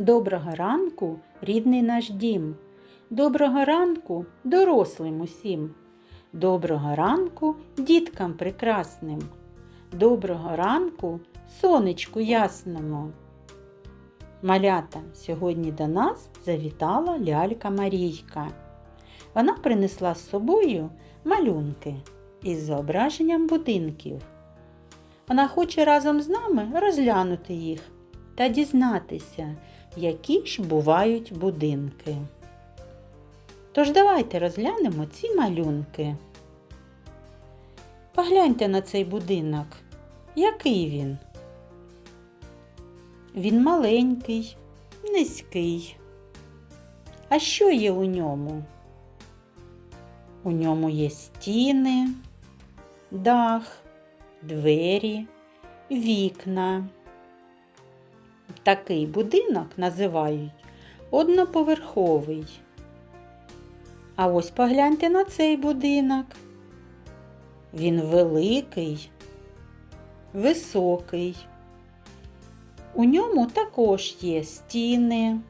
Доброго ранку, рідний наш дім. Доброго ранку дорослим усім. Доброго ранку діткам прекрасним. Доброго ранку сонечку ясному. Малята, сьогодні до нас завітала лялька Марійка. Вона принесла з собою малюнки із зображенням будинків. Вона хоче разом з нами розглянути їх та дізнатися, які ж бувають будинки. Тож давайте розглянемо ці малюнки. Погляньте на цей будинок. Який він? Він маленький, низький. А що є у ньому? У ньому є стіни, дах, двері, вікна. Такий будинок називають одноповерховий. А ось погляньте на цей будинок. Він великий, високий. У ньому також є стіни,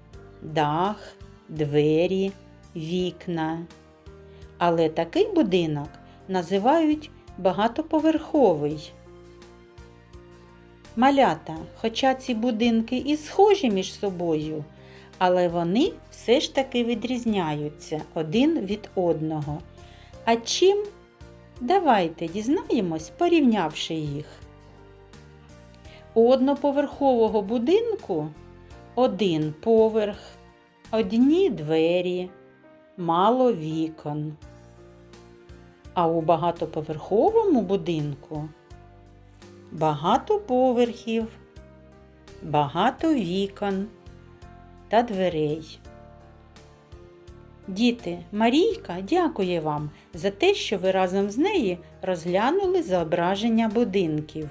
дах, двері, вікна. Але такий будинок називають багатоповерховий. Малята, хоча ці будинки і схожі між собою, але вони все ж таки відрізняються один від одного. А чим? Давайте дізнаємось, порівнявши їх. У одноповерхового будинку один поверх, одні двері, мало вікон. А у багатоповерховому будинку багато поверхів, багато вікон та дверей. Діти, Марійка дякує вам за те, що ви разом з нею розглянули зображення будинків.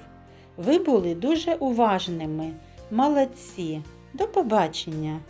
Ви були дуже уважними. Молодці. До побачення!